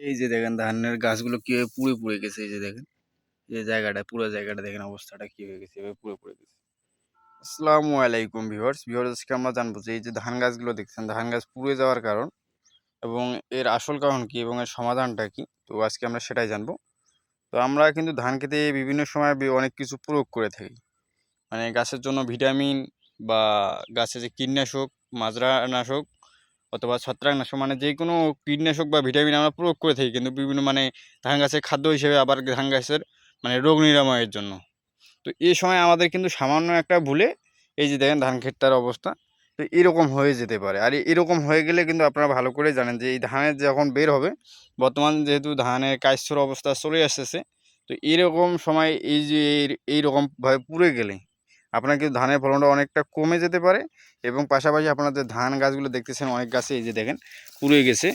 এই যে দেখেন ধানের গাছগুলো কীভাবে পুড়ে পুড়ে গেছে, এই যে দেখেন। এই জায়গাটা, পুরো জায়গাটা দেখেন অবস্থাটা কি হয়ে গেছে, এভাবে পুরো পুড়ে গেছে। আসসালামু আলাইকুম ভিউয়ার্স। ভিউয়ার্স, আজকে আমরা জানব যে এই যে ধান গাছগুলো দেখছেন, ধান গাছ পুড়ে যাওয়ার কারণ এবং এর আসল কারণ কি এবং এর সমাধানটা কি, তো আজকে আমরা সেটাই জানব। তো আমরা কিন্তু ধান খেতে বিভিন্ন সময় অনেক কিছু প্রয়োগ করে থাকি। মানে গাছের জন্য ভিটামিন বা গাছে যে কীটনাশক মাজরানাশক অথবা ছত্রাকনাশক মানে যে কোনো কীটনাশক বা ভিটামিন আমরা প্রয়োগ করে থাকি। কিন্তু বিভিন্ন মানে ধান গাছের খাদ্য হিসেবে আবার ধান গাছের মানে রোগ নিরাময়ের জন্য। তো এই সময় আমাদের কিন্তু সামান্য একটা ভুলে এই যে দেখেন ধান ক্ষেতটার অবস্থা, তো এরকম হয়ে যেতে পারে। আর এরকম হয়ে গেলে কিন্তু আপনারা ভালো করে জানেন যে এই ধানের যখন বের হবে, বর্তমান যেহেতু ধানের কায়স্থর অবস্থা চলে আসতেছে, তো এরকম সময় এই যে এই- এইরকমভাবে পুড়ে গেলে আপনার কিন্তু ধানের ফলনটা অনেকটা কমে যেতে পারে এবং পাশাপাশি আপনার যে ধান গাছগুলো দেখতেছেন অনেক গাছে এই যে দেখেন পুড়ে গেছে।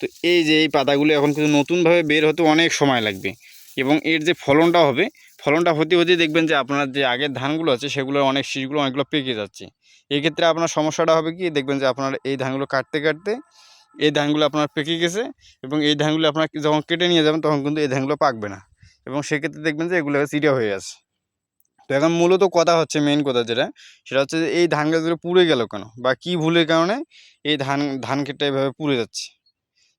তো এই যে এই পাতাগুলো এখন কিন্তু নতুনভাবে বের হতে অনেক সময় লাগবে এবং এর যে ফলনটা হবে, ফলনটা হতে হতে দেখবেন যে আপনার যে আগের ধানগুলো আছে সেগুলো অনেক শীষগুলো অনেকগুলো পেকে যাচ্ছে। এই ক্ষেত্রে আপনার সমস্যাটা হবে কি? দেখবেন যে আপনার এই ধানগুলো কাটতে কাটতে এই ধানগুলো আপনার পেকে গেছে এবং এই ধানগুলো আপনার যখন কেটে নিয়ে যাবেন তখন কিন্তু এই ধানগুলো পাকবে না। এবং সেক্ষেত্রে দেখবেন যে এগুলো চিড়িয়া হয়ে আছে। তো এখন মূলত কথা হচ্ছে মেন কথা যেটা, সেটা হচ্ছে যে এই ধান গাছগুলো পুড়ে গেল কেন? বা কি ভুলের কারণে এই ধান ধান ক্ষেতটা এভাবে পুড়ে যাচ্ছে?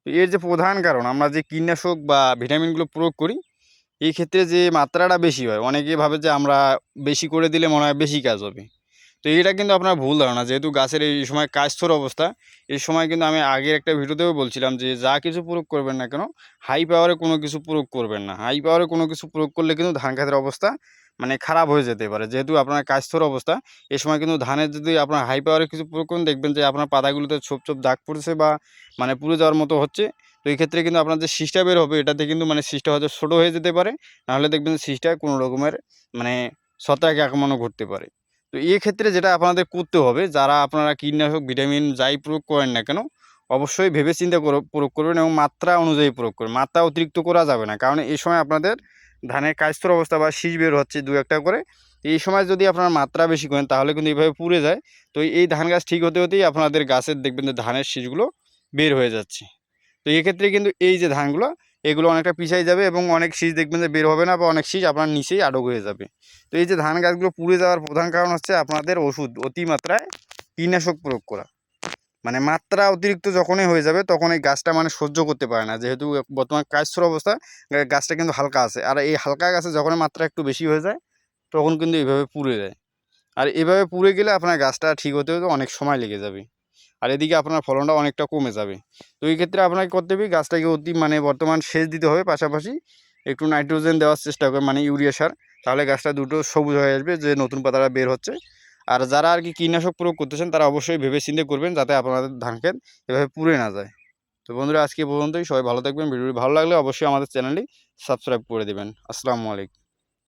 তো এর যে প্রধান কারণ, আমরা যে কীটনাশক বা ভিটামিনগুলো প্রয়োগ করি, এই ক্ষেত্রে যে মাত্রাটা বেশি হয়, অনেকে ভাবে যে আমরা বেশি করে দিলে মনে হয় বেশি কাজ হবে। তো এটা কিন্তু আপনার ভুল ধারণা। যেহেতু গাছের এই সময় কাজস্থর অবস্থা, এই সময় কিন্তু আমি আগের একটা ভিডিওতেও বলছিলাম যে যা কিছু প্রয়োগ করবেন না কেন হাই পাওয়ারে কোনো কিছু প্রয়োগ করবেন না। হাই পাওয়ারে কোনো কিছু প্রয়োগ করলে কিন্তু ধান খাতের অবস্থা মানে খারাপ হয়ে যেতে পারে। যেহেতু আপনার কাজস্থর অবস্থা, এই সময় কিন্তু ধানের যদি আপনার হাই পাওয়ারে কিছু প্রয়োগ করেন, দেখবেন যে আপনার পাতাগুলোতে ছোপ ছোপ দাগ পড়ছে বা মানে পুড়ে যাওয়ার মতো হচ্ছে। তো এই ক্ষেত্রে কিন্তু আপনার যে শীষটা বের হবে, এটাতে কিন্তু মানে সিস্টা হয়তো ছোটো হয়ে যেতে পারে। নাহলে দেখবেন শীষটা কোনো রকমের মানে ছত্রাক আক্রমণও ঘটতে পারে। তো ক্ষেত্রে যেটা আপনাদের করতে হবে, যারা আপনারা কীটনাশক, ভিটামিন যাই প্রয়োগ করেন না কেন, অবশ্যই ভেবে চিন্তা প্রয়োগ করবেন এবং মাত্রা অনুযায়ী প্রয়োগ করবেন। মাত্রা অতিরিক্ত করা যাবে না, কারণ এই সময় আপনাদের ধানের কায়স্থর অবস্থা বা শীষ বের হচ্ছে দু একটা করে। এই সময় যদি আপনার মাত্রা বেশি করেন, তাহলে কিন্তু এইভাবে পুড়ে যায়। তো এই ধান গাছ ঠিক হতে হতেই আপনাদের গাছের দেখবেন যে ধানের শীষগুলো বের হয়ে যাচ্ছে। তো এক্ষেত্রে কিন্তু এই যে ধানগুলো এগুলো অনেকটা পিছাই যাবে এবং অনেক শীষ দেখবেন যে বের হবে না বা অনেক শীষ আপনার নিচেই আটক হয়ে যাবে। তো এই যে ধান গাছগুলো পুড়ে যাওয়ার প্রধান কারণ হচ্ছে আপনাদের ওষুধ, অতিমাত্রায় কীটনাশক প্রয়োগ করা। মানে মাত্রা অতিরিক্ত যখনই হয়ে যাবে তখন এই গাছটা মানে সহ্য করতে পারে না। যেহেতু বর্তমান কাজস্বর অবস্থা গাছটা কিন্তু হালকা আছে। আর এই হালকা গাছে যখন মাত্রা একটু বেশি হয়ে যায়, তখন কিন্তু এইভাবে পুড়ে যায়। আর এভাবে পুড়ে গেলে আপনার গাছটা ঠিক হতে হতে অনেক সময় লেগে যাবে। আর এদিকে আপনার ফলনটা অনেকটা কমে যাবে। তো এই ক্ষেত্রে আপনাকে করতে হবে গাছটাকে অতি মানে বর্তমান সেচ দিতে হবে। পাশাপাশি একটু নাইট্রোজেন দেওয়ার চেষ্টা করবে মানে ইউরিয়া সার। তাহলে গাছটা দুটো সবুজ হয়ে আসবে, যে নতুন পাতাটা বের হচ্ছে। আর যারা আর কি কীটনাশক প্রয়োগ করতেছেন, তারা অবশ্যই ভেবে চিন্তে করবেন, যাতে আপনাদের ধান ক্ষেত এভাবে পুড়ে না যায়। তো বন্ধুরা, আজকে পর্যন্তই। সবাই ভালো থাকবেন। ভিডিওটি ভালো লাগলে অবশ্যই আমাদের চ্যানেলটি সাবস্ক্রাইব করে দেবেন। আসসালামু আলাইকুম।